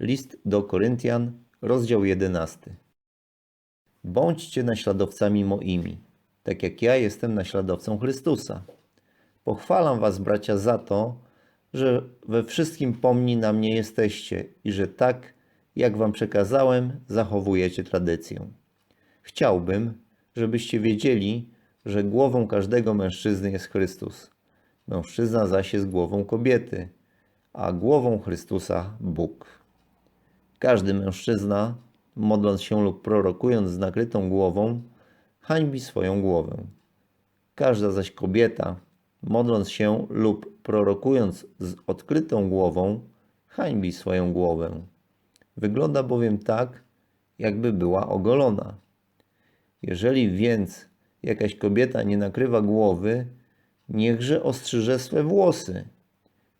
List do Koryntian, rozdział 11. Bądźcie naśladowcami moimi, tak jak ja jestem naśladowcą Chrystusa. Pochwalam was, bracia, za to, że we wszystkim pomni na mnie jesteście i że tak, jak wam przekazałem, zachowujecie tradycję. Chciałbym, żebyście wiedzieli, że głową każdego mężczyzny jest Chrystus. Mężczyzna zaś jest głową kobiety, a głową Chrystusa Bóg. Każdy mężczyzna, modląc się lub prorokując z nakrytą głową, hańbi swoją głowę. Każda zaś kobieta, modląc się lub prorokując z odkrytą głową, hańbi swoją głowę. Wygląda bowiem tak, jakby była ogolona. Jeżeli więc jakaś kobieta nie nakrywa głowy, niechże ostrzyże swe włosy.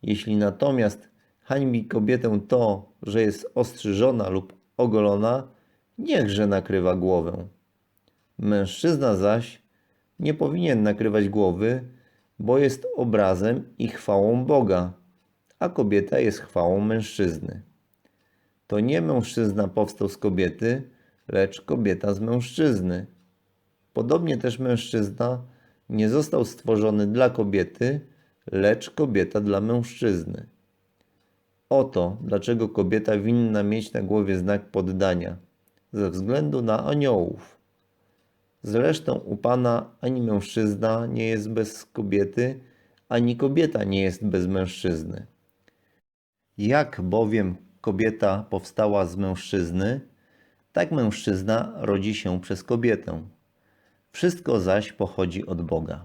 Jeśli natomiast hańbi kobietę to, że jest ostrzyżona lub ogolona, niechże nakrywa głowę. Mężczyzna zaś nie powinien nakrywać głowy, bo jest obrazem i chwałą Boga, a kobieta jest chwałą mężczyzny. To nie mężczyzna powstał z kobiety, lecz kobieta z mężczyzny. Podobnie też mężczyzna nie został stworzony dla kobiety, lecz kobieta dla mężczyzny. Oto dlaczego kobieta winna mieć na głowie znak poddania ze względu na aniołów. Zresztą u Pana ani mężczyzna nie jest bez kobiety, ani kobieta nie jest bez mężczyzny. Jak bowiem kobieta powstała z mężczyzny, tak mężczyzna rodzi się przez kobietę. Wszystko zaś pochodzi od Boga.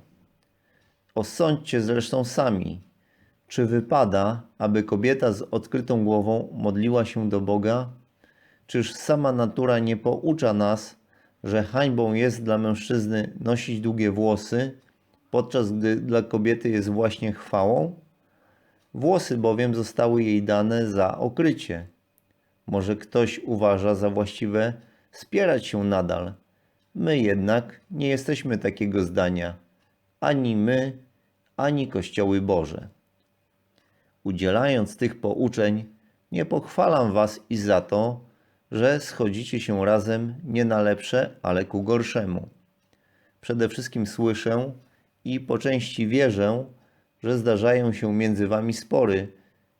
Osądźcie zresztą sami, czy wypada, aby kobieta z odkrytą głową modliła się do Boga? Czyż sama natura nie poucza nas, że hańbą jest dla mężczyzny nosić długie włosy, podczas gdy dla kobiety jest właśnie chwałą? Włosy bowiem zostały jej dane za okrycie. Może ktoś uważa za właściwe spierać się nadal. My jednak nie jesteśmy takiego zdania, ani my, ani Kościoły Boże. Udzielając tych pouczeń, nie pochwalam was i za to, że schodzicie się razem nie na lepsze, ale ku gorszemu. Przede wszystkim słyszę i po części wierzę, że zdarzają się między wami spory,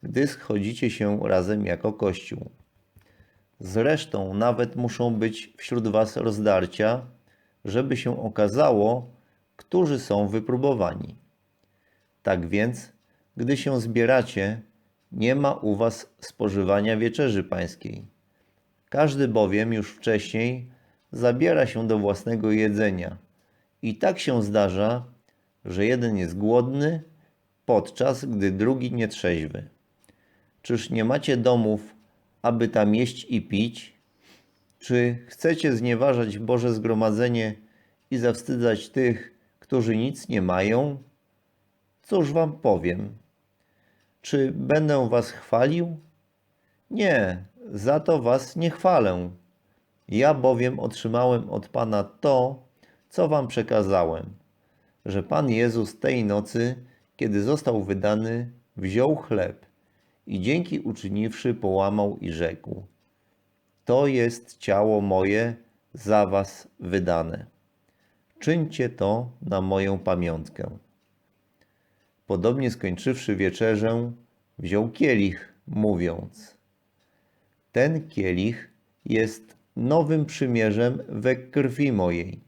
gdy schodzicie się razem jako Kościół. Zresztą nawet muszą być wśród was rozdarcia, żeby się okazało, którzy są wypróbowani. Tak więc, gdy się zbieracie, nie ma u was spożywania wieczerzy pańskiej. Każdy bowiem już wcześniej zabiera się do własnego jedzenia. I tak się zdarza, że jeden jest głodny, podczas gdy drugi nietrzeźwy. Czyż nie macie domów, aby tam jeść i pić? Czy chcecie znieważać Boże zgromadzenie i zawstydzać tych, którzy nic nie mają? Cóż wam powiem? Czy będę was chwalił? Nie, za to was nie chwalę. Ja bowiem otrzymałem od Pana to, co wam przekazałem, że Pan Jezus tej nocy, kiedy został wydany, wziął chleb i dzięki uczyniwszy połamał i rzekł: To jest ciało moje za was wydane. Czyńcie to na moją pamiątkę. Podobnie skończywszy wieczerzę, wziął kielich, mówiąc: Ten kielich jest nowym przymierzem we krwi mojej.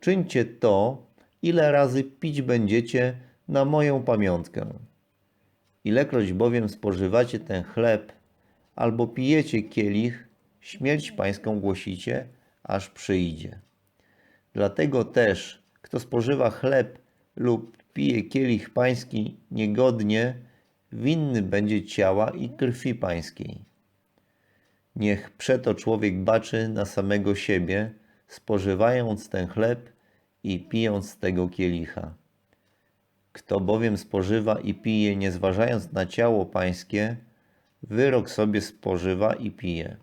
Czyńcie to, ile razy pić będziecie na moją pamiątkę. Ilekroć bowiem spożywacie ten chleb albo pijecie kielich, śmierć pańską głosicie, aż przyjdzie. Dlatego też, kto spożywa chleb lub pije kielich pański niegodnie, winny będzie ciała i krwi pańskiej. Niech przeto człowiek baczy na samego siebie, spożywając ten chleb i pijąc tego kielicha. Kto bowiem spożywa i pije, nie zważając na ciało pańskie, wyrok sobie spożywa i pije.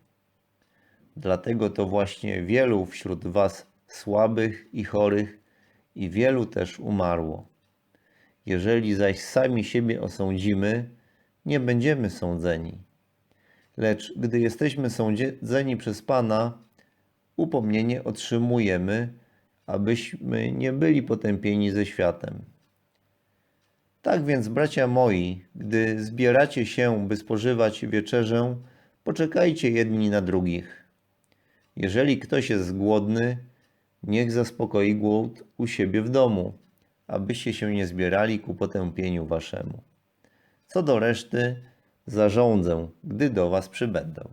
Dlatego to właśnie wielu wśród was słabych i chorych i wielu też umarło. Jeżeli zaś sami siebie osądzimy, nie będziemy sądzeni. Lecz gdy jesteśmy sądzeni przez Pana, upomnienie otrzymujemy, abyśmy nie byli potępieni ze światem. Tak więc, bracia moi, gdy zbieracie się, by spożywać wieczerzę, poczekajcie jedni na drugich. Jeżeli ktoś jest głodny, niech zaspokoi głód u siebie w domu, abyście się nie zbierali ku potępieniu waszemu. Co do reszty, zarządzę, gdy do was przybędę.